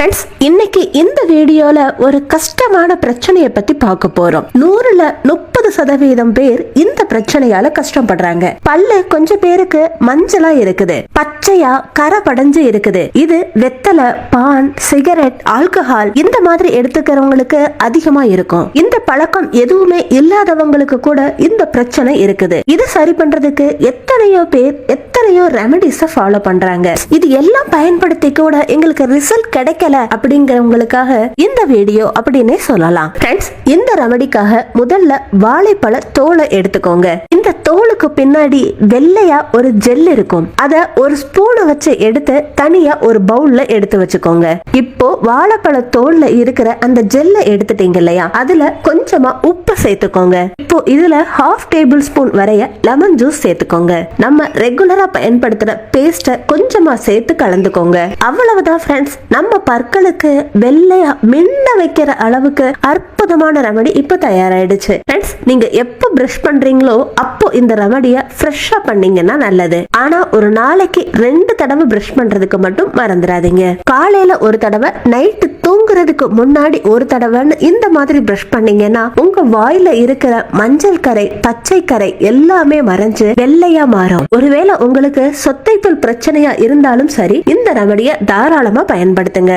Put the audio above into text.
Friends இன்னைக்கு இந்த வீடியோல ஒரு கஷ்டமான பிரச்சனையை பத்தி பார்க்க போறோம். நூறுல முப்பது சதவீதம் பேர் இந்த பிரச்சனையால கஷ்டப்படுறாங்க. பல்லு கொஞ்சம் பேருக்கு மஞ்சளா இருக்குது. பச்சையா கரை படைஞ்சு இருக்குது. இது வெத்தலை பான் சிகரெட் ஆல்கஹால் இந்த மாதிரி எடுத்துக்கிறவங்களுக்கு அதிகமா இருக்கும். இந்த பழக்கம் எதுவுமே இல்லாதவங்களுக்கு கூட இந்த பிரச்சனை இருக்குது. இது சரி பண்றதுக்கு எத்தனையோ பேர் எத்தனையோ ரெமடிஸ ஃபாலோ பண்றாங்க. இது எல்லாம் பயன்படுத்தி கூட எங்களுக்கு ரிசல்ட் கிடைக்கல அப்படிங்கிறவங்களுக்காக இந்த வீடியோ அப்படின்னே சொல்லலாம். ஃப்ரெண்ட்ஸ் இந்த ரெமடிக்காக முதல்ல வாழைப்பழ தோலை எடுத்துக்கோங்க. இந்த தோல் ஸ்பூனுக்கு பின்னாடி வெள்ளையா ஒரு ஜெல் இருக்கும். அத ஒரு ஸ்பூனை வச்சு எடுத்து தனியா ஒரு பவுல்ல எடுத்து வச்சுக்கோங்க. இப்போ வாழைப்பழ தோல்ல இருக்கிற அந்த ஜெல்ல எடுத்துட்டீங்க இல்லையா? அதுல கொஞ்சமா உப்பு சேர்த்துக்கோங்க. இப்போ இதுல ஹாஃப் டேபிள் ஸ்பூன் வரைய லெமன் ஜூஸ் சேர்த்துக்கோங்க. நம்ம ரெகுலரா பயன்படுத்துற பேஸ்ட கொஞ்சமா சேர்த்து கலந்துக்கோங்க. அவ்வளவுதான் ஃப்ரெண்ட்ஸ் நம்ம பற்களுக்கு வெள்ளையா மின்ன வைக்கிற அளவுக்கு அற்புதமான ரெமடி இப்போ தயாராயிடுச்சு. ஃப்ரெண்ட்ஸ் நீங்க எப்போ பிரஷ் பண்றீங்களோ அப்போ இந்த ரெமடிய ஃப்ரெஷ்ஷா பண்ணீங்கன்னா நல்லது. ஆனா ஒரு நாளைக்கு ரெண்டு தடவை பிரஷ் பண்றதுக்கு மட்டும் மறந்துடாதீங்க காலையில ஒரு தடவை நைட்டு தூங்குறதுக்கு முன்னாடி ஒரு தடவைன்னு இந்த மாதிரி ப்ரஷ் பண்ணீங்கன்னா உங்க வாயில இருக்கிற மஞ்சள் கரை பச்சை கரை எல்லாமே மறைஞ்சு வெள்ளையா மாறும். ஒருவேளை உங்களுக்கு சொத்தைப்புல் பிரச்சனையா இருந்தாலும் சரி இந்த ரெமடியை தாராளமா பயன்படுத்துங்க.